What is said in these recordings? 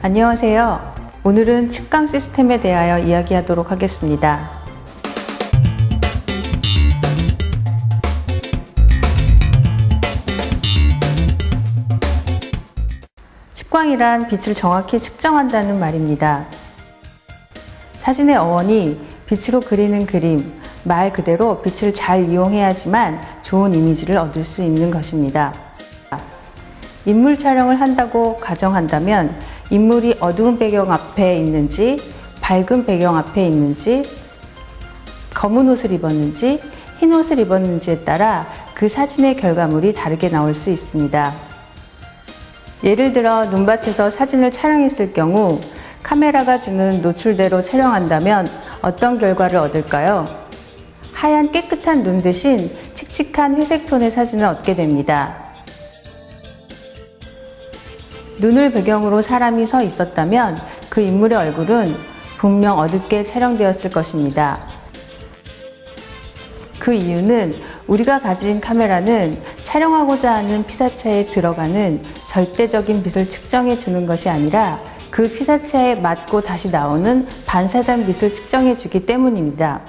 안녕하세요. 오늘은 측강 시스템에 대하여 이야기하도록 하겠습니다. 측광이란 빛을 정확히 측정한다는 말입니다. 사진의 어원이 빛으로 그리는 그림, 말 그대로 빛을 잘 이용해야지만 좋은 이미지를 얻을 수 있는 것입니다. 인물 촬영을 한다고 가정한다면 인물이 어두운 배경 앞에 있는지 밝은 배경 앞에 있는지 검은 옷을 입었는지 흰 옷을 입었는지에 따라 그 사진의 결과물이 다르게 나올 수 있습니다. 예를 들어 눈밭에서 사진을 촬영했을 경우 카메라가 주는 노출대로 촬영한다면 어떤 결과를 얻을까요? 하얀 깨끗한 눈 대신 칙칙한 회색 톤의 사진을 얻게 됩니다. 눈을 배경으로 사람이 서 있었다면 그 인물의 얼굴은 분명 어둡게 촬영되었을 것입니다. 그 이유는 우리가 가진 카메라는 촬영하고자 하는 피사체에 들어가는 절대적인 빛을 측정해 주는 것이 아니라 그 피사체에 맞고 다시 나오는 반사된 빛을 측정해 주기 때문입니다.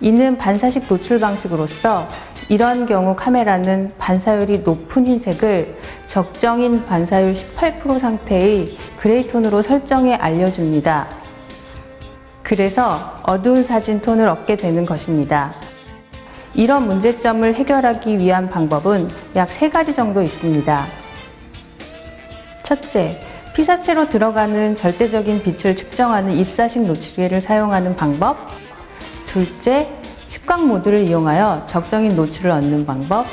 이는 반사식 노출 방식으로서 이런 경우 카메라는 반사율이 높은 흰색을 적정인 반사율 18% 상태의 그레이톤으로 설정해 알려줍니다. 그래서 어두운 사진 톤을 얻게 되는 것입니다. 이런 문제점을 해결하기 위한 방법은 약세 가지 정도 있습니다. 첫째, 피사체로 들어가는 절대적인 빛을 측정하는 입사식 노출계를 사용하는 방법. 둘째, 측광 모드를 이용하여 적정인 노출을 얻는 방법.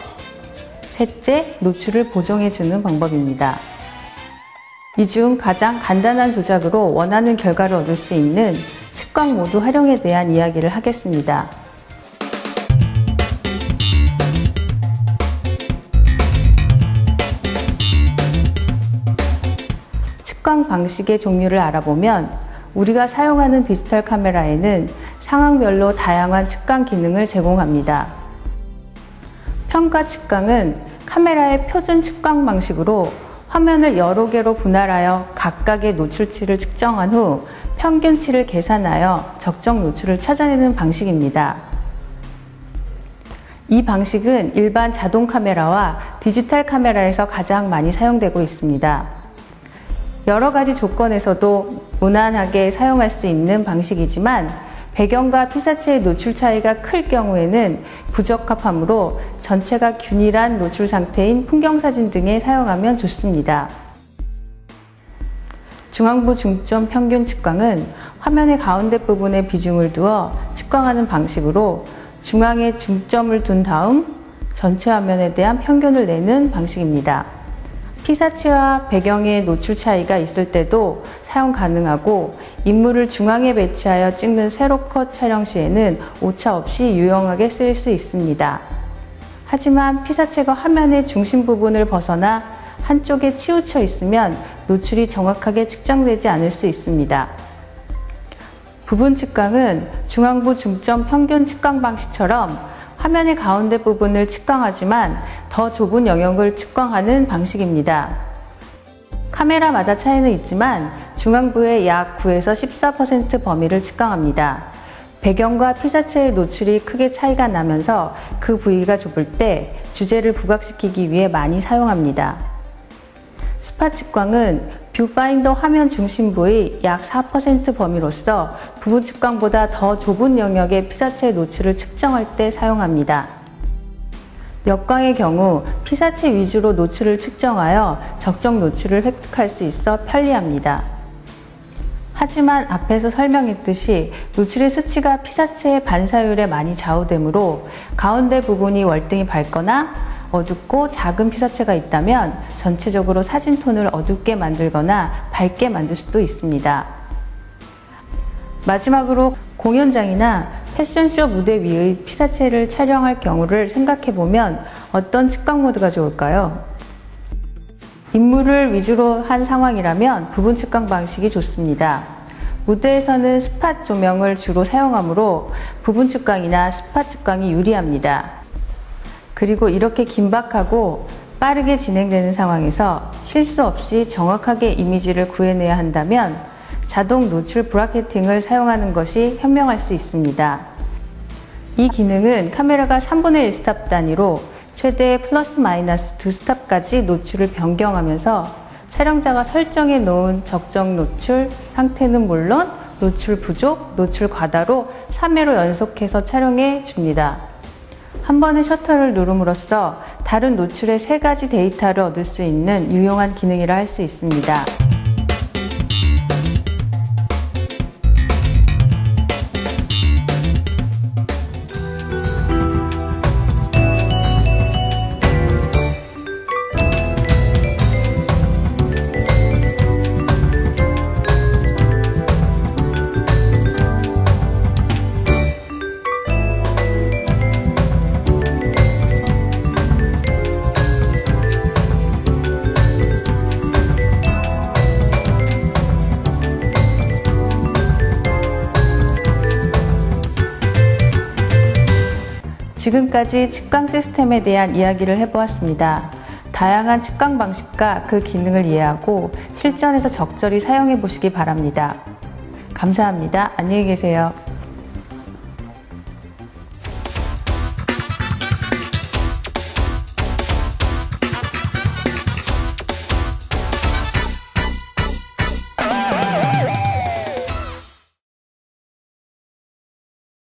셋째, 노출을 보정해 주는 방법입니다. 이 중 가장 간단한 조작으로 원하는 결과를 얻을 수 있는 측광 모드 활용에 대한 이야기를 하겠습니다. 측광 방식의 종류를 알아보면 우리가 사용하는 디지털 카메라에는 상황별로 다양한 측광 기능을 제공합니다. 평가 측광은 카메라의 표준 측광 방식으로 화면을 여러 개로 분할하여 각각의 노출치를 측정한 후 평균치를 계산하여 적정 노출을 찾아내는 방식입니다. 이 방식은 일반 자동 카메라와 디지털 카메라에서 가장 많이 사용되고 있습니다. 여러 가지 조건에서도 무난하게 사용할 수 있는 방식이지만 배경과 피사체의 노출 차이가 클 경우에는 부적합하므로 전체가 균일한 노출 상태인 풍경사진 등에 사용하면 좋습니다. 중앙부 중점 평균 측광은 화면의 가운데 부분에 비중을 두어 측광하는 방식으로 중앙에 중점을 둔 다음 전체 화면에 대한 평균을 내는 방식입니다. 피사체와 배경의 노출 차이가 있을 때도 사용 가능하고 인물을 중앙에 배치하여 찍는 세로컷 촬영 시에는 오차 없이 유용하게 쓰일 수 있습니다. 하지만 피사체가 화면의 중심 부분을 벗어나 한쪽에 치우쳐 있으면 노출이 정확하게 측정되지 않을 수 있습니다. 부분 측광은 중앙부 중점 평균 측광 방식처럼 화면의 가운데 부분을 측광하지만 더 좁은 영역을 측광하는 방식입니다. 카메라마다 차이는 있지만 중앙부의 약 9에서 14% 범위를 측광합니다. 배경과 피사체의 노출이 크게 차이가 나면서 그 부위가 좁을 때 주제를 부각시키기 위해 많이 사용합니다. 스파 측광은 뷰파인더 화면 중심부의 약 4% 범위로서 부분 측광보다 더 좁은 영역의 피사체 노출을 측정할 때 사용합니다. 역광의 경우 피사체 위주로 노출을 측정하여 적정 노출을 획득할 수 있어 편리합니다. 하지만 앞에서 설명했듯이 노출의 수치가 피사체의 반사율에 많이 좌우되므로 가운데 부분이 월등히 밝거나 어둡고 작은 피사체가 있다면 전체적으로 사진 톤을 어둡게 만들거나 밝게 만들 수도 있습니다. 마지막으로 공연장이나 패션쇼 무대 위의 피사체를 촬영할 경우를 생각해보면 어떤 측광 모드가 좋을까요? 인물을 위주로 한 상황이라면 부분 측광 방식이 좋습니다. 무대에서는 스팟 조명을 주로 사용하므로 부분 측광이나 스팟 측광이 유리합니다. 그리고 이렇게 긴박하고 빠르게 진행되는 상황에서 실수 없이 정확하게 이미지를 구해내야 한다면 자동 노출 브라켓팅을 사용하는 것이 현명할 수 있습니다. 이 기능은 카메라가 3분의 1 스탑 단위로 최대 플러스 마이너스 2 스탑까지 노출을 변경하면서 촬영자가 설정해 놓은 적정 노출 상태는 물론 노출 부족, 노출 과다로 3회로 연속해서 촬영해 줍니다. 한 번의 셔터를 누름으로써 다른 노출의 세 가지 데이터를 얻을 수 있는 유용한 기능이라 할 수 있습니다. 지금까지 측강 시스템에 대한 이야기를 해보았습니다. 다양한 측강 방식과 그 기능을 이해하고 실전에서 적절히 사용해 보시기 바랍니다. 감사합니다. 안녕히 계세요.